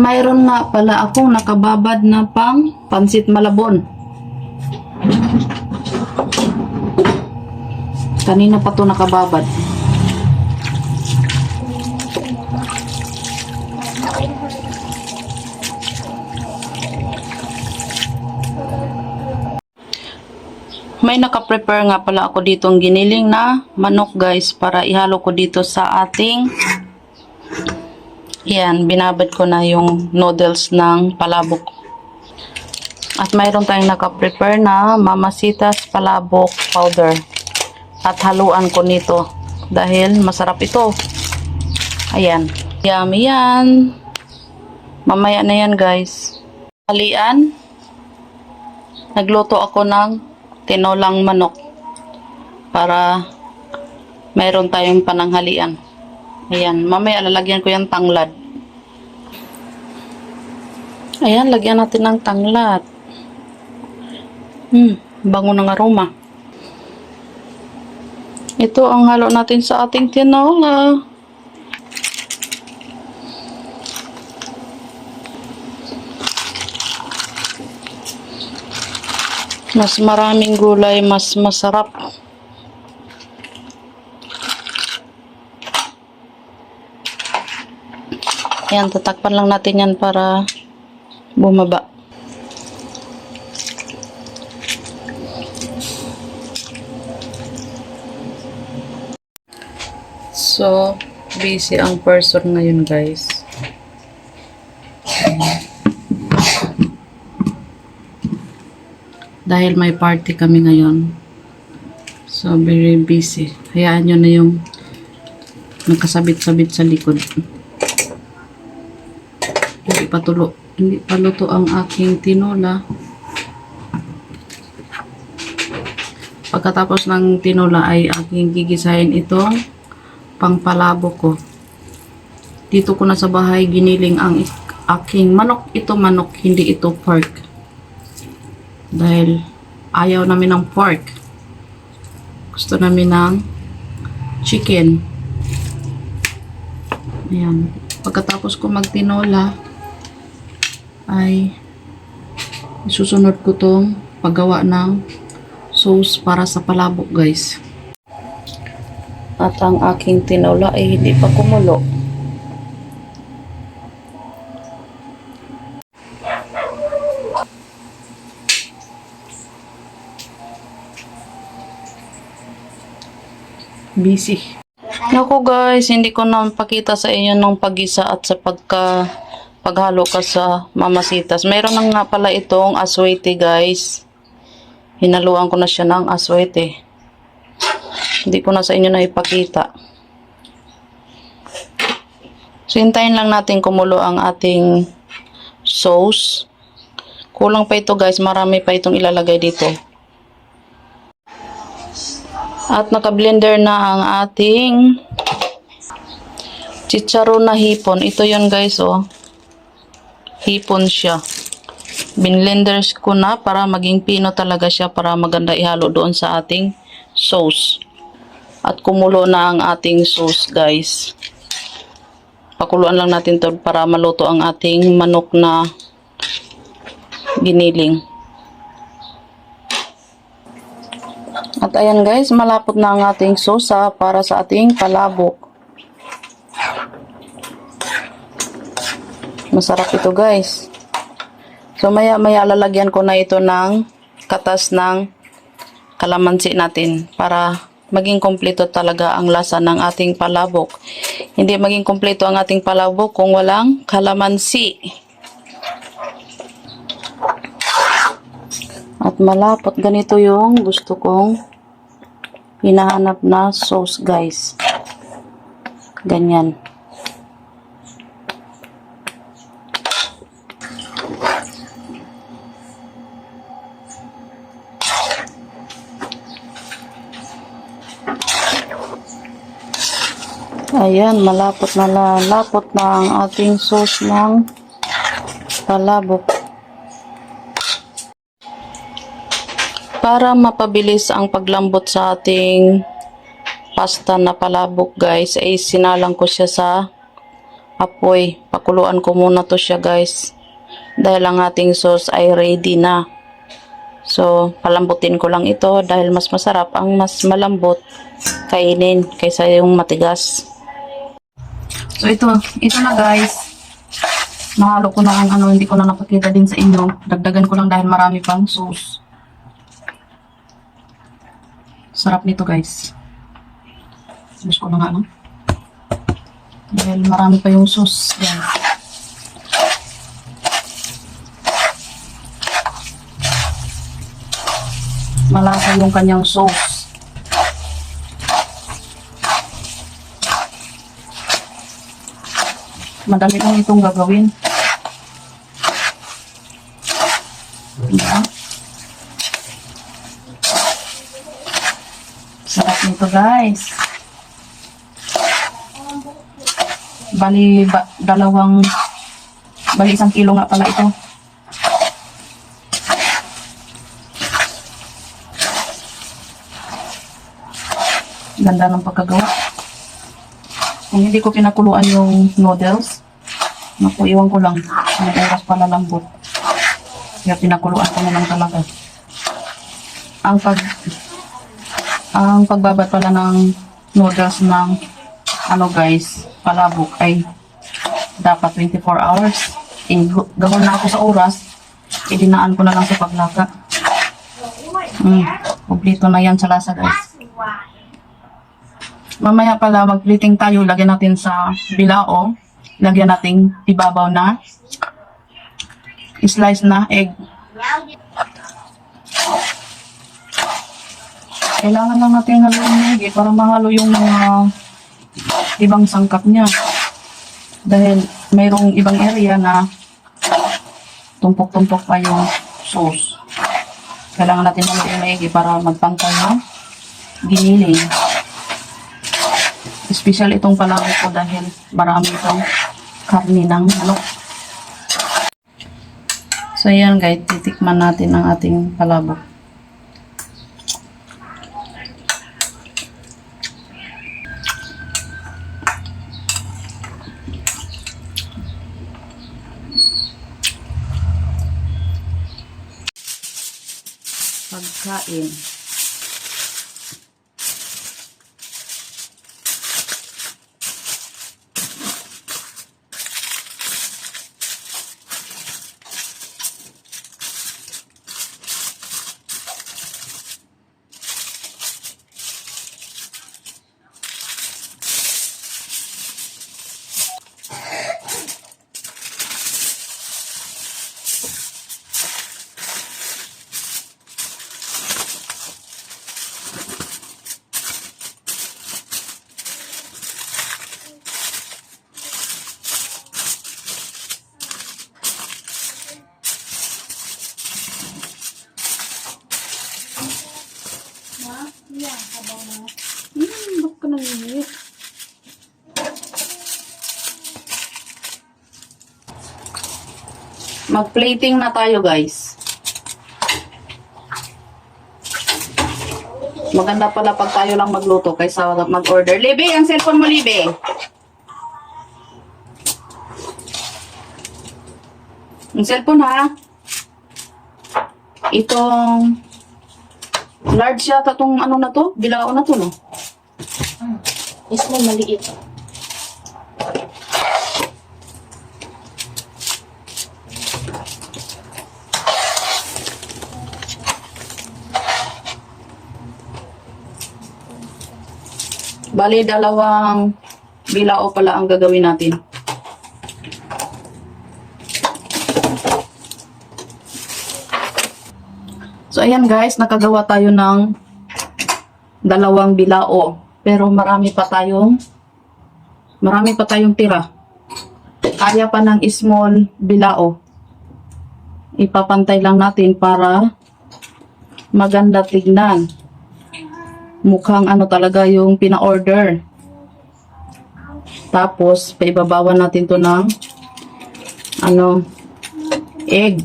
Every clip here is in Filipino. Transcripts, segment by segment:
Mayroon nga pala akong nakababad na pang pansit malabon. Kanina pa to nakababad. May naka-prepare nga pala ako ditong giniling na manok guys para ihalo ko dito sa ating yan, binabad ko na yung noodles ng palabok. At mayroon tayong naka-prepare na mamasitas palabok powder. At haluan ko nito dahil masarap ito. Ayan. Yummy yan. Mamaya na yan guys. Halian. Nagluto ako ng tinolang manok para mayroon tayong pananghalian. Ayan, mamaya lalagyan ko yung tanglad. Ayan, lagyan natin ng tanglad. Hmm, bango ng aroma. Ito ang halo natin sa ating tinola. Mas maraming gulay, mas masarap. Yan, tatakpan lang natin yan para bumaba. So, busy ang person ngayon guys. Dahil may party kami ngayon. So, very busy. Hayaan nyo na yung nakasabit-sabit sa likod. Pa tulo. Hindi pa ang aking tinola. Pagkatapos ng tinola ay aking gigisahin itong pangpalabo ko. Dito ko na sa bahay giniling ang aking manok. Ito manok, hindi ito pork. Dahil ayaw namin ng pork. Gusto namin ng chicken. Ayan. Pagkatapos ko magtinola, ay susunod ko tong paggawa ng sauce para sa palabok guys. At ang aking tinola ay hindi pa kumulo. Busy. Naku guys, hindi ko na pakita sa inyo ng pagisa at sa pagka paghalo ka sa mamasitas. Meron na nga pala itong aswete guys. Hinaluan ko na siya ng aswete. Hindi ko na sa inyo na ipakita. So, hintayin lang natin kumulo ang ating sauce. Kulang pa ito guys. Marami pa itong ilalagay dito. At naka-blender na ang ating chicharon na hipon. Ito yon guys, oh. Hipon siya. Binlender ko na para maging pino talaga siya para maganda ihalo doon sa ating sauce. At kumulo na ang ating sauce, guys. Pakuluan lang natin to para maluto ang ating manok na giniling. At ayan guys, malapot na ang ating sosa para sa ating palabok. Masarap ito guys. So maya maya lalagyan ko na ito ng katas ng kalamansi natin para maging kompleto talaga ang lasa ng ating palabok. Hindi maging kompleto ang ating palabok kung walang kalamansi. At malapot ganito yung gusto kong hinahanap na sauce guys. Ganyan. Ayan, malapot na lalapot na ang ating sauce ng palabok. Para mapabilis ang paglambot sa ating pasta na palabok guys, ay sinalang ko siya sa apoy. Pakuluan ko muna to siya guys. Dahil ang ating sauce ay ready na. So, palambutin ko lang ito dahil mas masarap ang mas malambot kainin kaysa yung matigas. So, ito. Ito na guys. Nahalo ko na ang ano, hindi ko na napakita din sa inyo. Dagdagan ko lang dahil marami pang sauce. Sarap nito guys. Sauce ko na nga no. Dahil marami pa yung sauce. Yan. Malasa yung kanyang sauce. Madali lang itong gagawin. Diba? Sarap nito guys. Bali, ba, dalawang, bali isang kilo nga pala ito. Ganda ng pagkagawa. Kung hindi ko pinakuluan yung noodles, naku, iwan ko lang. Ang oras pala lambot. Kaya pinakuluan ko na lang talaga. Ang pag ang pagbabat pala ng noodles ng ano guys, palabok ay dapat 24 hours. Eh, gawin na ako sa oras, idinaan ko na lang sa paglaka. Mm, kumplito na yan sa lasa guys. Mamaya pala mag-plating tayo, lagyan natin sa bilao. Lagyan natin ibabaw na slice na egg. Kailangan lang natin haluin yung egg eh, para mahalo yung mga ibang sangkap niya. Dahil mayroong ibang area na tumpok-tumpok pa yung sauce. Kailangan natin haluin yung egg eh, para magpantay yung giniling. Special itong palangit ko dahil marami itong karni ng manok. So yan guys, titikman natin ang ating palabok. Pagkain. Hmm, bakit ka nangyayari? Mag-plating na tayo, guys. Maganda pala pag tayo lang magluto kaysa mag-order. Libe, ang cellphone mo, Libe. Ang cellphone, ha? Itong large yata tong ano na to, bilao na to, no? Is mo maliit. Bali, dalawang bilao pala ang gagawin natin. So, ayan guys, nakagawa tayo ng dalawang bilao. Pero marami pa tayong marami pa tayong tira. Kaya pa ng small bilao. Ipapantay lang natin para maganda tignan. Mukhang ano talaga yung pina-order. Tapos, paibabawan natin to ng ano, egg.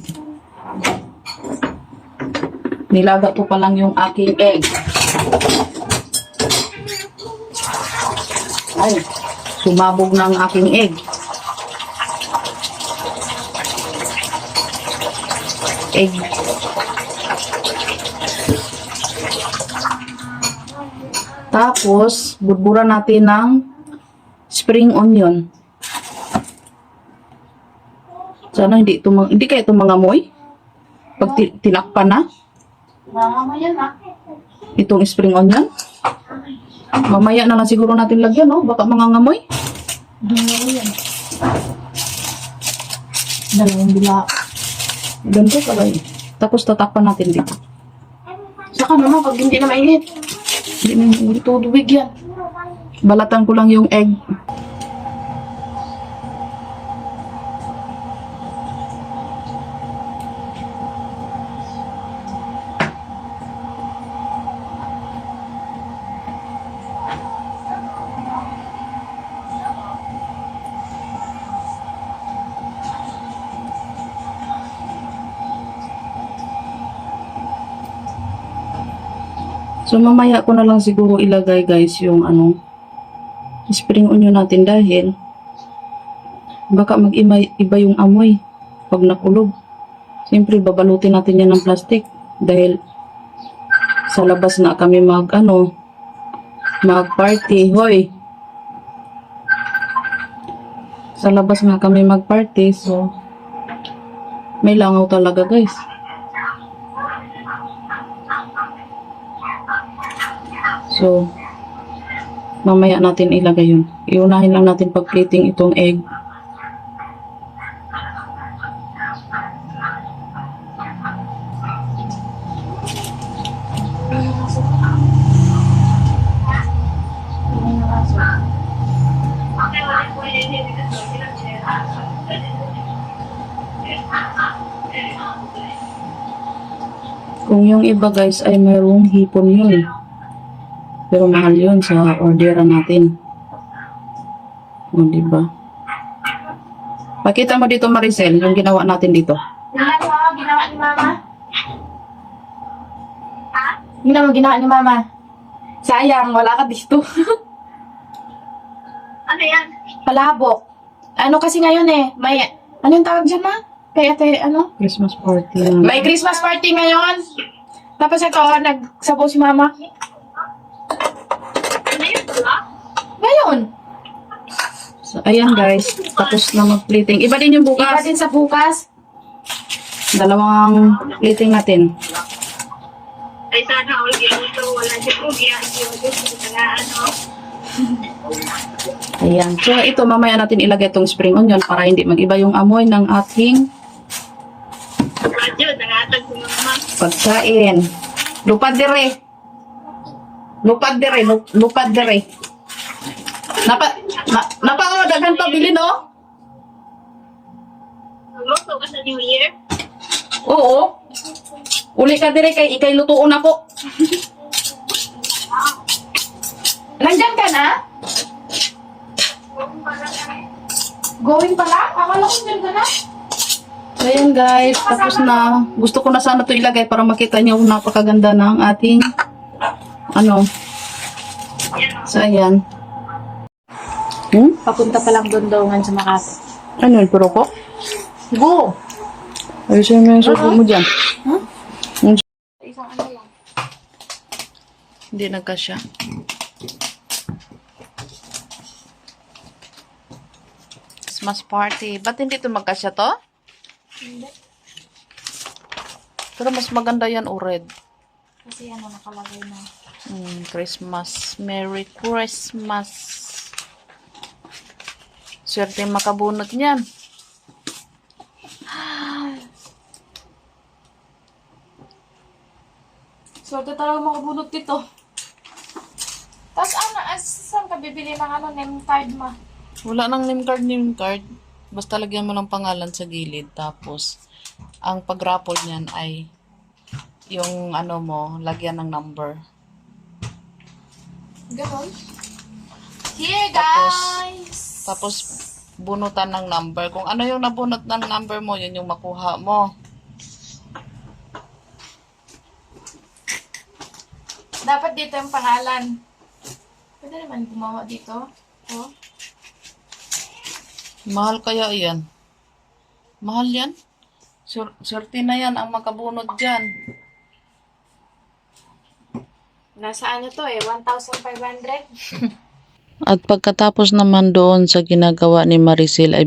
Nilaga ko pa lang yung aking egg. Ay, sumabog na ang aking egg. Egg. Tapos, budburan natin ng spring onion. Sana hindi, tumang, hindi kaya kayo tumangamoy pag tilakpan na. Mamaya na. itong spring onion. Mamaya na lang siguro natin lagyan, no? Baka mga ngamoy. Dungo yan. Dalawang bila. Ganito pala eh. Tapos tatakpan natin dito. Saka naman pag hindi na mainit. Hindi na yung Tutubig yan. Balatan ko lang yung egg. So mamaya ko na lang siguro ilagay guys yung ano spring onion natin dahil baka mag-iba iba yung amoy pag nakulog. Siyempre babalutin natin yan ng plastic dahil sa labas na kami mag ano mag party hoy! Sa labas nga kami mag party so may langaw talaga guys So, mamaya natin ilagay yun. Iunahin lang natin pag-plating itong egg. Kung yung iba guys ay mayroong hipon yun. Pero mahal yun sa orderan natin. O, diba? Pakita mo dito Maricel, yung ginawa natin dito. Tingnan mo, ginawa ni Mama. Ha? Mo, ginawa ni Mama. Sayang, wala ka dito. Ano yan? Palabok. Ano kasi ngayon eh, may, ano yung tawag dyan ma? Kaya ate, ano? Christmas party. May Christmas party ngayon. Tapos ito, nagsabaw si Mama. Ano yun ba? Ngayon. So, ayan guys, tapos na mag-plating. Iba din yung Iba bukas. din sa bukas. Dalawang plating natin. Ay sana all yan ito. Wala dyan po. Ano? Ayan. So, ito mamaya natin ilagay itong spring onion para hindi mag-iba yung amoy ng ating pagkain. Lupad dire. Lupad dire. lup- Lupad dire. Napa, na, napa, oh, daghan pa bilin, oh. Luto ka sa New Year? Oo. Uli ka dire kay ikay lutuon ako. Nandyan ka na? Going pa lang? Akala ko nandyan ka na. Ayan guys, tapos na. Gusto ko na sana to ilagay para makita niyo kung napakaganda ng ating ano. So, ayan. Hmm? Papunta pa lang doon daw sa Makati. Ano yun, puro ko? Go! Ayusin mo yung suko mo dyan. Hmm? Isang ano lang. Hindi nagkasya. Christmas party. Ba't hindi ito magkasya to? Hindi. Pero mas maganda yan, o red. Kasi ano nakalagay na. Mm, Christmas. Merry Christmas. Swerte yung makabunot niyan. Swerte talaga makabunot dito. Tapos ano, as, saan ka bibili ng ano, name card ma? Wala nang name card, name card. Basta lagyan mo ng pangalan sa gilid. Tapos, ang pag-raffle niyan ay yung ano mo, lagyan ng number. Ganon. Here, guys! Tapos, bunutan ng number. Kung ano yung nabunot ng number mo, yun yung makuha mo. Dapat dito yung pangalan. Pwede naman gumawa dito. Oh. Mahal kaya yan? Mahal yan? Sur surti na yan ang makabunod dyan. Nasa ano to eh, 1,500. At pagkatapos naman doon sa ginagawa ni Maricel ay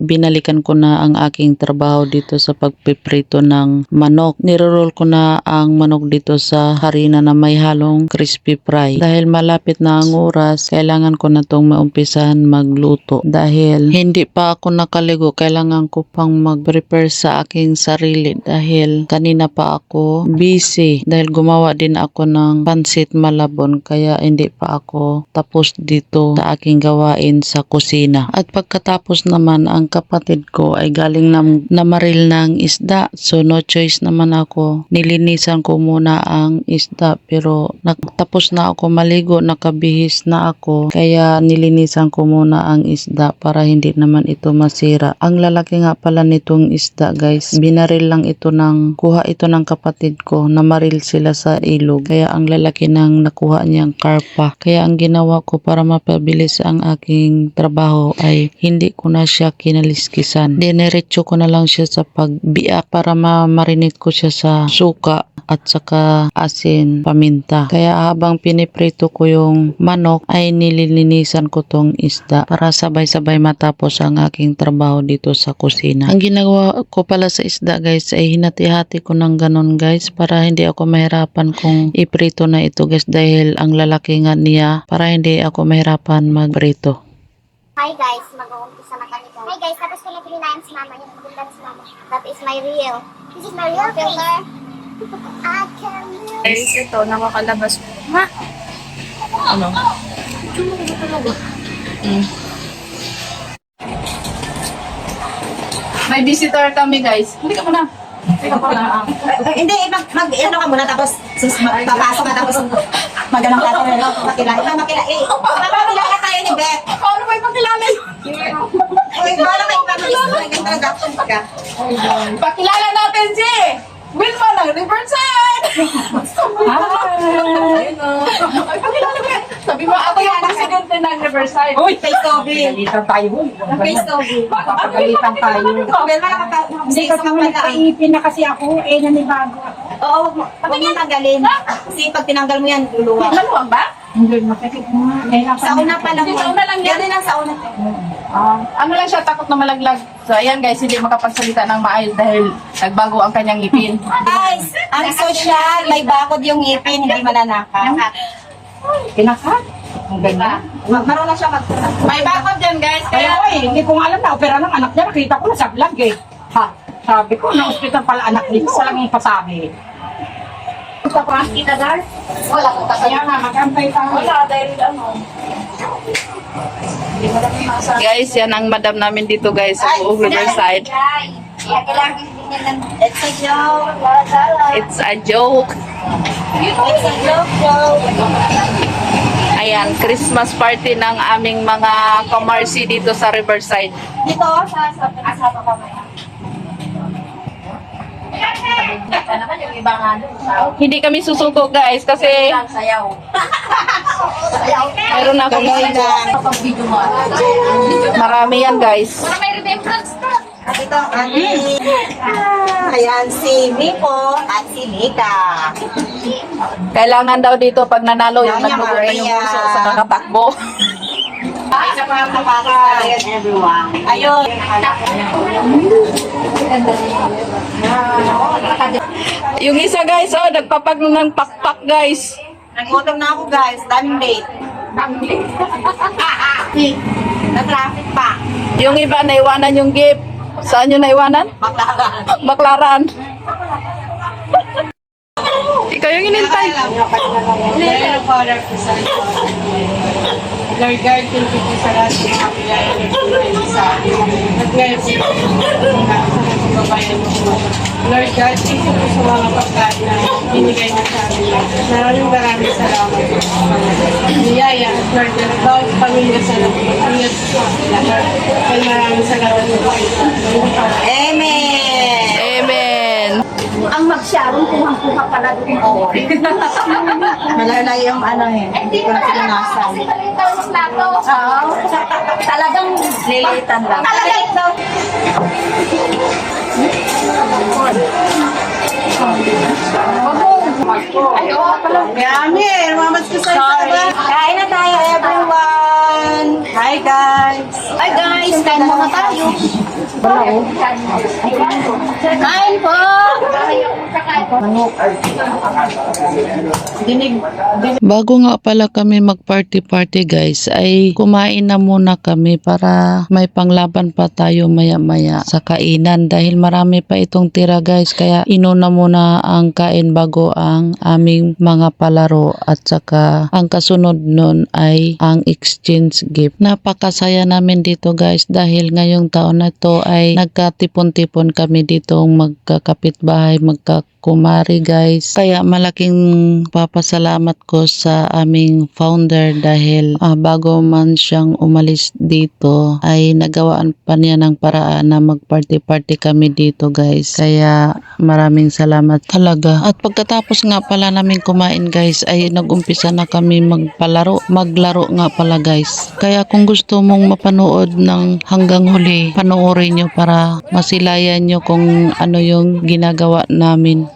binalikan ko na ang aking trabaho dito sa pagpiprito ng manok. Niroroll ko na ang manok dito sa harina na may halong crispy fry. Dahil malapit na ang oras, kailangan ko na itong maumpisahan magluto. Dahil hindi pa ako nakaligo, kailangan ko pang mag-prepare sa aking sarili. Dahil kanina pa ako busy. Dahil gumawa din ako ng pansit malabon kaya hindi pa ako tapos dito sa aking gawain sa kusina. At pagkatapos naman ang kapatid ko ay galing nam namaril ng isda. So no choice naman ako. Nilinisan ko muna ang isda pero tapos na ako maligo, nakabihis na ako. Kaya nilinisan ko muna ang isda para hindi naman ito masira. Ang lalaki nga pala nitong isda guys, binaril lang ito ng kuha ito ng kapatid ko. Namaril sila sa ilog. Kaya ang lalaki ng nakuha niyang karpa. Kaya ang ginawa ko para mapabilis ang aking trabaho ay hindi ko na siya kinaliskisan. Dinerecho ko na lang siya sa pagbiak para ma-marinate ko siya sa suka at saka asin, paminta. Kaya habang piniprito ko yung manok ay nililinisan ko tong isda para sabay-sabay matapos ang aking trabaho dito sa kusina. Ang ginagawa ko pala sa isda guys ay hinati-hati ko ng ganun guys para hindi ako mahirapan kung iprito na ito guys dahil ang lalaki nga niya para hindi ako mahirapan magprito. Hi guys, mag-uumpisa na kami guys. Hi guys, tapos ko lang pininayan si mama, yung maganda si mama. That is my real. This is my real filter. I can. Guys, ito, nakakalabas ko. Ha? Ano? May visitor kami guys. Hindi ka muna. Muna. Eh, hindi, mag, mag, ano ka muna, tapos sus, papasok ka, tapos magano'n ka tayo, no? Makilala, ah, makilala, eh, makilala tayo ni Beth. Paano ba ipakilala yun? Uy, bala kayo pa mag-isip, ka. Pakilala natin si Wilma ng Riverside! Hi! Ay, pakilala mo yan. Sabi mo, ako yung presidente ng Riverside. Uy. Face cover. Papagalitan tayo. Well, makaka- Hindi face kasi cover naman ka, eh. nakaipin na kasi ako, eh, nanibago ako. Oo, wag mo, wag mo tanggalin. Kasi pag tinanggal mo yan, luluwa. Maluwag ba? Hindi, masakit nga. Nahirapan Sa una pa lang. Hindi, sa una lang yan. Yan din ang sa una. Ano lang siya, takot na malaglag. So, ayan guys, hindi makapagsalita ng maayos dahil nagbago ang kanyang ngipin. Guys, ang social, may bakod yung ngipin, hindi mananakaw. Pinakat. Ang ganda. Ma- Marunong siya mag... May bakod dyan guys, Kaya kaya... eh, hindi ko nga alam na opera ng anak niya. Nakita ko na sa vlog eh. Ha? Sabi ko, na-hospital pala anak nito. Walang pasabi. Punta pa ang kinadar? Wala ko. Kaya nga, mag-ampay pa. Wala, dahil ano. Guys, yan ang madam namin dito guys sa Buog Riverside. It's a joke. It's a joke. It's a joke, joke. Ayan, Christmas party ng aming mga kamarsi dito sa Riverside. Dito, sa sa asama ko kaya. naman yung iba nga doon. Hindi kami susuko guys kasi Sayaw. mayroon ako lang. Marami yan guys. May remembrance ka. At ito ang ating... Ayan, si Miko at si Mika. Kailangan daw dito pag nanalo yung Yaya nagdugo na yung Maria. puso sa mga takbo. Ay, sa mga kapatid. everyone. Ayun. Yung isa guys, oh, nagpapag ng pakpak guys. Nagutom na ako guys. Daming date. Na-traffic pa. Yung iba naiwanan yung gift. Saan yung naiwanan? Baklaran. Baklaran. Ikaw yung inintay. Lord God, sa lahat ng pinayaan ng Pilipinas sa akin. At ngayon po, sa kababayan mo po. Lord God, thank you po sa mga pagkain na binigay mo sa amin. Maraming maraming salamat po sa mga niyaya at Lord God, bawat pamilya sa lahat. Po sa lahat. Ay maraming salamat po. Amen. Ang mag-sharon, kuhang-kuha pala doon. Malala yung ano eh. Hindi ko na pinasa. Kasi malitaw yung plato. Talagang lilitan lang. Talaga ito. Yummy! Mamas ko sa'yo. Kain na tayo, everyone! Hi, guys! Hi guys, kain muna tayo. Kain po! Bago nga pala kami mag-party-party guys, ay kumain na muna kami para may panglaban pa tayo maya-maya sa kainan dahil marami pa itong tira guys kaya inuna muna ang kain bago ang aming mga palaro at saka ang kasunod nun ay ang exchange gift. Napakasaya namin dito guys dahil ngayong taon na to ay nagkatipon-tipon kami dito magkakapit bahay, magkakumari guys. Kaya malaking papasalamat ko sa aming founder dahil ah, bago man siyang umalis dito ay nagawaan pa niya ng paraan na mag-party-party kami dito guys. Kaya maraming salamat talaga. At pagkatapos nga pala namin kumain guys ay nag-umpisa na kami magpalaro. Maglaro nga pala guys. Kaya kung gusto mong mapanood ng hanggang huli, panoorin nyo para masilayan nyo kung ano yung ginagawa namin.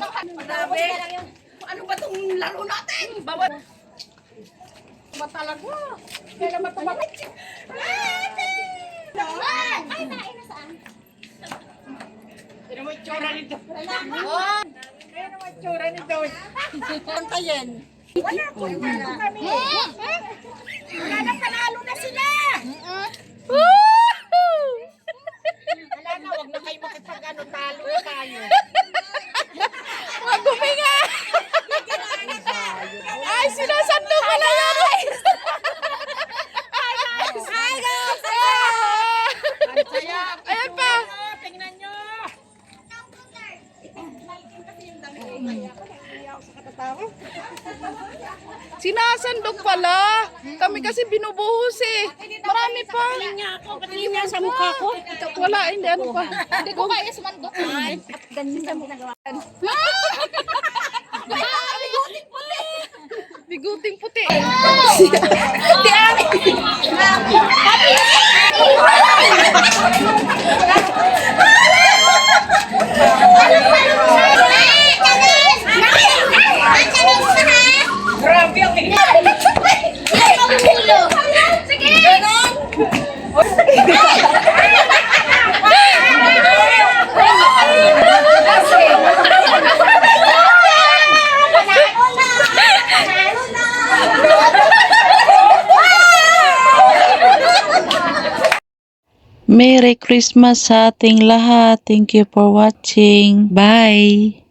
tangya. Ano ba itong laro natin? Bawat... Ba talaga? Kailan ba tumapit? Ay, nain na saan? Tignan mo yung tsura nito. Tignan mo yung tsura nito. Pantayin. Wala po, wala kami. Wala na panalo na sila. Wala na, wag na kayo makipag-ano, talo tayo. Maguminga! Ay, sinasando pala yan! Hi, guys! Hi, guys! Ang saya. Ayan pa! Tingnan nyo. Sinasandok pala. Kami kasi binubuhos eh. Marami pa. Patingin niya sa mukha ko. Wala, hindi ano pa. Hindi ko kaya sumandok. Ay, at ganyan sa ginagawa. Biguting puti. Grabe Merry Christmas sa ating lahat. Thank you for watching. Bye!